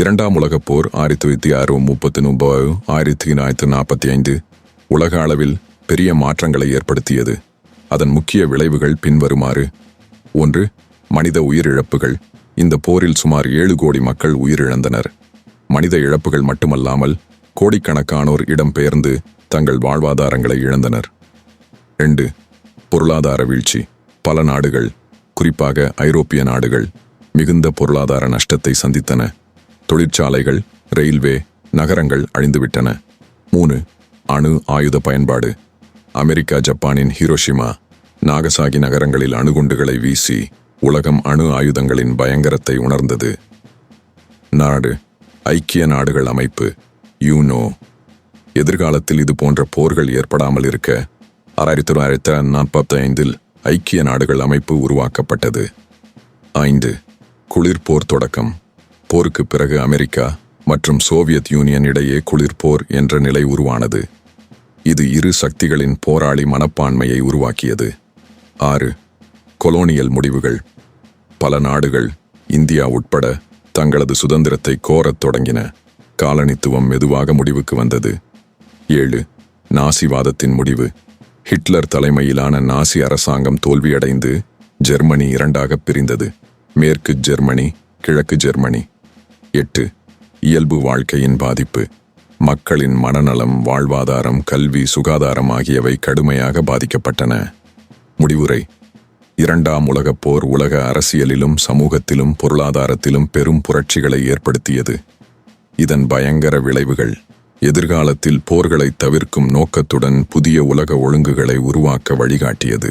இரண்டாம் உலகப் போர் ஆயிரத்தி தொள்ளாயிரத்தி அறுபது முப்பத்தி ஒன்பது ஆயிரத்தி தொள்ளாயிரத்தி நாற்பத்தி ஐந்து உலக அளவில் பெரிய மாற்றங்களை ஏற்படுத்தியது. அதன் முக்கிய விளைவுகள் பின்வருமாறு. ஒன்று மனித உயிரிழப்புகள். இந்த போரில் சுமார் ஏழு கோடி மக்கள் உயிரிழந்தனர். மனித இழப்புகள் மட்டுமல்லாமல் கோடிக்கணக்கானோர் இடம்பெயர்ந்து தங்கள் வாழ்வாதாரங்களை இழந்தனர். ரெண்டு பொருளாதார வீழ்ச்சி. பல நாடுகள் குறிப்பாக ஐரோப்பிய நாடுகள் மிகுந்த பொருளாதார நஷ்டத்தை சந்தித்தன. தொழிற்சாலைகள் ரயில்வே நகரங்கள் அழிந்துவிட்டன. மூணு அணு ஆயுத பயன்பாடு. அமெரிக்கா ஜப்பானின் ஹிரோஷிமா நாகசாகி நகரங்களில் அணுகுண்டுகளை வீசி உலகம் அணு ஆயுதங்களின் பயங்கரத்தை உணர்ந்தது. நாடு ஐக்கிய நாடுகள் அமைப்பு யூனோ. எதிர்காலத்தில் இது போன்ற போர்கள் ஏற்படாமல் இருக்க ஆயிரத்தி தொள்ளாயிரத்தி நாற்பத்தி ஐந்தில் ஐக்கிய நாடுகள் அமைப்பு உருவாக்கப்பட்டது. ஐந்து குளிர்போர் தொடக்கம். போருக்கு பிறகு அமெரிக்கா மற்றும் சோவியத் யூனியன் இடையே குளிர்போர் என்ற நிலை உருவானது. இது இரு சக்திகளின் போராளி மனப்பான்மையை உருவாக்கியது. ஆறு கொலோனியல் முடிவுகள். பல நாடுகள் இந்தியா உட்பட தங்களது சுதந்திரத்தை கோரத் தொடங்கின. காலனித்துவம் மெதுவாக முடிவுக்கு வந்தது. ஏழு நாசிவாதத்தின் முடிவு. ஹிட்லர் தலைமையிலான நாசி அரசாங்கம் தோல்வியடைந்து ஜெர்மனி இரண்டாக பிரிந்தது. மேற்கு ஜெர்மனி கிழக்கு ஜெர்மனி. எட்டு. இயல்பு வாழ்க்கையின் பாதிப்பு. மக்களின் மனநலம் வாழ்வாதாரம் கல்வி சுகாதாரம் ஆகியவை கடுமையாக பாதிக்கப்பட்டன. முடிவுரை. இரண்டாம் உலகப் போர் உலக அரசியலிலும் சமூகத்திலும் பொருளாதாரத்திலும் பெரும் புரட்சிகளை ஏற்படுத்தியது. இதன் பயங்கர விளைவுகள். எதிர்காலத்தில் போர்களை தவிர்க்கும் நோக்கத்துடன் புதிய உலக ஒழுங்குகளை உருவாக்க வழிகாட்டியது.